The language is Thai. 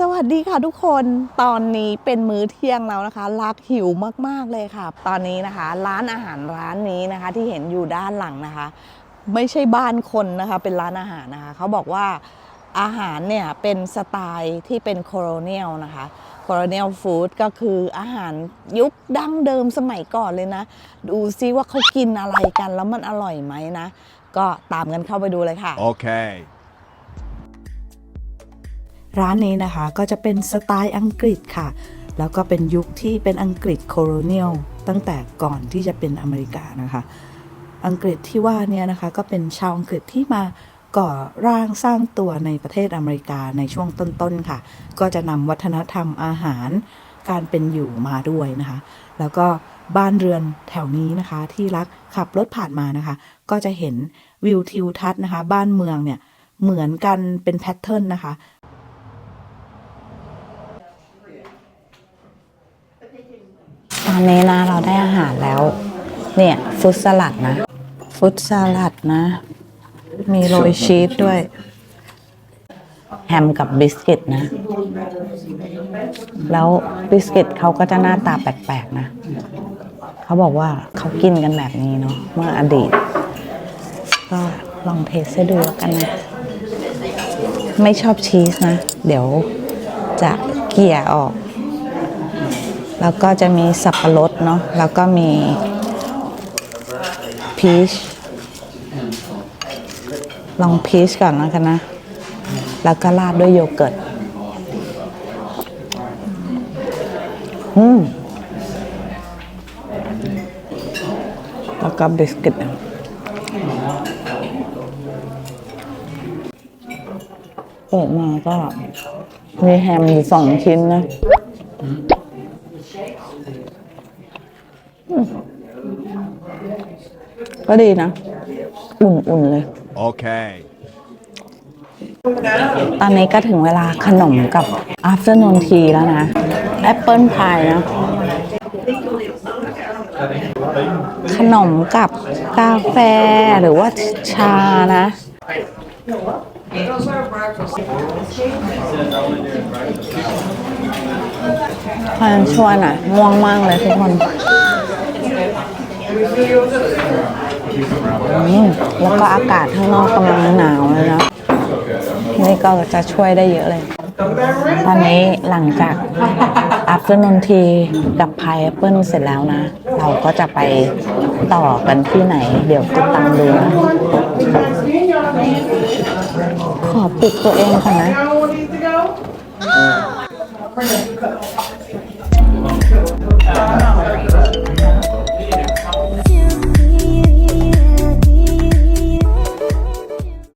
สวัสดีค่ะทุกคนตอนนี้เป็นมื้อเที่ยงแล้วนะคะ รักหิวมากๆเลยค่ะ ตอนนี้นะคะ ร้านอาหารร้านนี้นะคะ ที่เห็นอยู่ด้านหลังนะคะ ไม่ใช่บ้านคนนะคะ เป็นร้านอาหารนะคะ เขาบอกว่าอาหารเนี่ยเป็นสไตล์ที่เป็นโคโรเนียลนะคะโคโรเนียลฟู้ดก็คืออาหารยุคดั้งเดิมสมัยก่อนเลยนะ ดูซิว่าเขากินอะไรกันแล้วมันอร่อยไหมนะ ก็ตามกันเข้าไปดูเลยค่ะ Okay. ร้านนี้นะคะก็จะเป็นสไตล์อังกฤษค่ะ แล้วก็เป็นยุคที่เป็นอังกฤษโคโรเนียลตั้งแต่ก่อนที่จะเป็นอเมริกานะคะ อังกฤษที่ว่าเนี่ยนะคะก็เป็นชาวอังกฤษที่มาก่อร่างสร้างตัวในประเทศอเมริกาในช่วงต้นๆค่ะ ก็จะนำวัฒนธรรมอาหารการเป็นอยู่มาด้วยนะคะ แล้วก็บ้านเรือนแถวนี้นะคะที่รักขับรถผ่านมานะคะ ก็จะเห็นวิวทิวทัศน์นะคะ บ้านเมืองเนี่ยเหมือนกันเป็นแพทเทิร์นนะคะ ตอ นนี้นะเราได้อาหารแล้ว เนี่ย ฟุตสลัดนะ ฟุตสลัดนะ มีโรยชีสด้วย แฮมกับบิสกิตนะ แล้วบิสกิตเขาก็จะหน้าตาแปลกๆนะ เขาบอกว่าเขากินกันแบบนี้เนาะเมื่ออดีต ก็ลองเทสให้ดูแล้วกันนะ ไม่ชอบชีสนะ เดี๋ยวจะเกลี่ยออก แล้วก็จะมีสับปะรดเนาะแล้วก็มีพีชลองพีชก่อนแล้วกันนะ แล้วก็ราดด้วยโยเกิร์ต อืม แล้วก็บิสกิตอะเปิดมาก็มีแฮมอยู่สองชิ้นนะ ก็ดีนะ อุ่นๆเลย Okay. ตอนนี้ก็ถึงเวลาขนมกับ afternoon tea แล้วนะ แอปเปิลพายนะ ขนมกับกาแฟหรือว่าชานะพอนชวนอะ ง่วงมากเลยทุกคนอืม แล้วก็อากาศข้างนอกกำลังหนาวเลยนะนี่ก็จะช่วยได้เยอะเลย ตอนนี้หลังจาก afternoon tea กับ pineapple เสร็จแล้วนะ เราก็จะไปต่อกันที่ไหน เดี๋ยวติดตามดูนะ ขอปิดตัวเองก่อนนะ